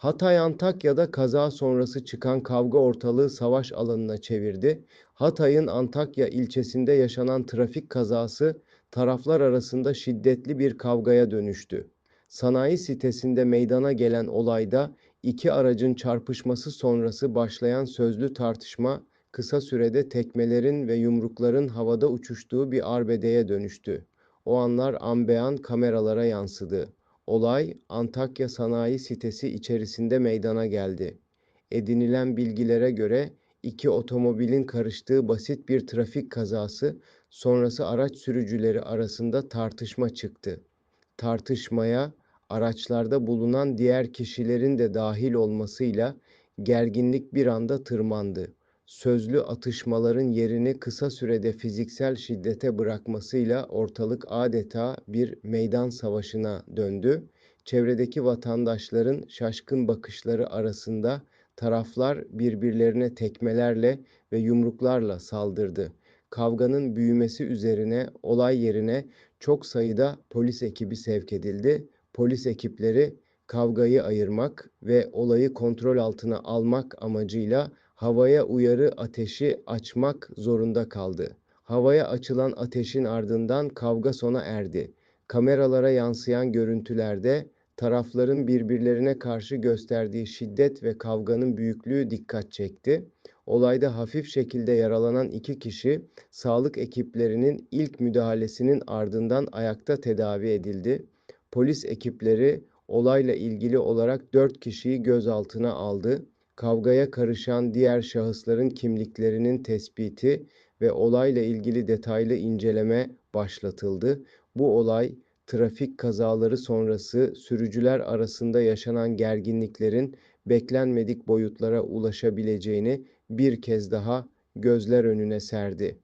Hatay Antakya'da kaza sonrası çıkan kavga ortalığı savaş alanına çevirdi. Hatay'ın Antakya ilçesinde yaşanan trafik kazası taraflar arasında şiddetli bir kavgaya dönüştü. Sanayi sitesinde meydana gelen olayda iki aracın çarpışması sonrası başlayan sözlü tartışma kısa sürede tekmelerin ve yumrukların havada uçuştuğu bir arbedeye dönüştü. O anlar ambean kameralara yansıdı. Olay Antakya Sanayi Sitesi içerisinde meydana geldi. Edinilen bilgilere göre iki otomobilin karıştığı basit bir trafik kazası sonrası araç sürücüleri arasında tartışma çıktı. Tartışmaya araçlarda bulunan diğer kişilerin de dahil olmasıyla gerginlik bir anda tırmandı. Sözlü atışmaların yerini kısa sürede fiziksel şiddete bırakmasıyla ortalık adeta bir meydan savaşına döndü. Çevredeki vatandaşların şaşkın bakışları arasında taraflar birbirlerine tekmelerle ve yumruklarla saldırdı. Kavganın büyümesi üzerine olay yerine çok sayıda polis ekibi sevk edildi. Polis ekipleri kavgayı ayırmak ve olayı kontrol altına almak amacıyla havaya uyarı ateşi açmak zorunda kaldı. Havaya açılan ateşin ardından kavga sona erdi. Kameralara yansıyan görüntülerde tarafların birbirlerine karşı gösterdiği şiddet ve kavganın büyüklüğü dikkat çekti. Olayda hafif şekilde yaralanan iki kişi sağlık ekiplerinin ilk müdahalesinin ardından ayakta tedavi edildi. Polis ekipleri olayla ilgili olarak dört kişiyi gözaltına aldı. Kavgaya karışan diğer şahısların kimliklerinin tespiti ve olayla ilgili detaylı inceleme başlatıldı. Bu olay trafik kazaları sonrası sürücüler arasında yaşanan gerginliklerin beklenmedik boyutlara ulaşabileceğini bir kez daha gözler önüne serdi.